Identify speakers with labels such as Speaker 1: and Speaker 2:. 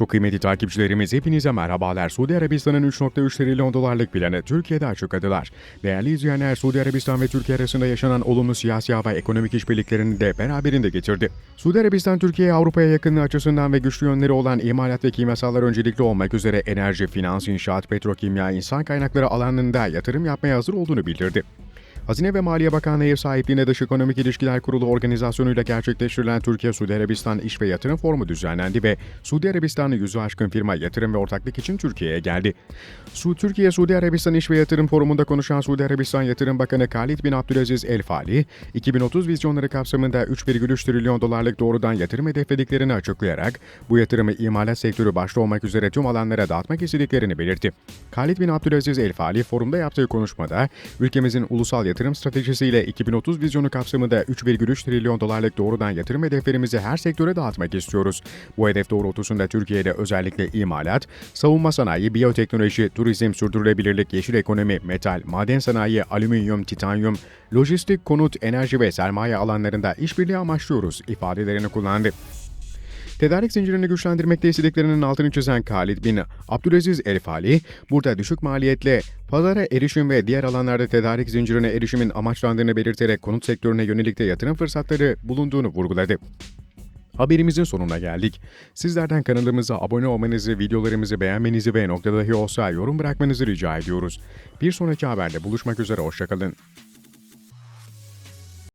Speaker 1: Çok kıymetli takipçilerimiz hepinize merhabalar. Suudi Arabistan'ın 3.3 trilyon dolarlık planı Türkiye'de açıkladılar. Değerli izleyenler Suudi Arabistan ve Türkiye arasında yaşanan olumlu siyasi ve ekonomik işbirliklerini de beraberinde getirdi. Suudi Arabistan Türkiye'ye Avrupa'ya yakınlığı açısından ve güçlü yönleri olan imalat ve kimyasallar öncelikli olmak üzere enerji, finans, inşaat, petrokimya, insan kaynakları alanında yatırım yapmaya hazır olduğunu bildirdi. Hazine ve Maliye Bakanlığı ev sahipliğinde Dış Ekonomik İlişkiler Kurulu organizasyonuyla gerçekleştirilen Türkiye-Suudi Arabistan İş ve Yatırım Forumu düzenlendi ve Suudi Arabistan'ın yüzü aşkın firma yatırım ve ortaklık için Türkiye'ye geldi. Su Türkiye-Suudi Arabistan İş ve Yatırım Forumu'nda konuşan Suudi Arabistan Yatırım Bakanı Khalid bin Abdülaziz El Fali, 2030 vizyonları kapsamında 3,3 trilyon dolarlık doğrudan yatırım hedeflediklerini açıklayarak bu yatırımı imalat sektörü başta olmak üzere tüm alanlara dağıtmak istediklerini belirtti. Khalid bin Abdülaziz El Fali forumda yaptığı konuşmada ülkemizin ulusal yatırım stratejisiyle 2030 vizyonu kapsamında 3,3 trilyon dolarlık doğrudan yatırım hedeflerimizi her sektöre dağıtmak istiyoruz. Bu hedef doğrultusunda Türkiye'de özellikle imalat, savunma sanayi, biyoteknoloji, turizm, sürdürülebilirlik, yeşil ekonomi, metal, maden sanayi, alüminyum, titanyum, lojistik, konut, enerji ve sermaye alanlarında işbirliği amaçlıyoruz ifadelerini kullandı. Tedarik zincirini güçlendirmekte istediklerinin altını çizen Khalid bin Abdülaziz El Fali, burada düşük maliyetle pazara erişim ve diğer alanlarda tedarik zincirine erişimin amaçlandığını belirterek konut sektörüne yönelik de yatırım fırsatları bulunduğunu vurguladı. Haberimizin sonuna geldik. Sizlerden kanalımıza abone olmanızı, videolarımızı beğenmenizi ve nokta dahi olsa yorum bırakmanızı rica ediyoruz. Bir sonraki haberde buluşmak üzere, hoşçakalın.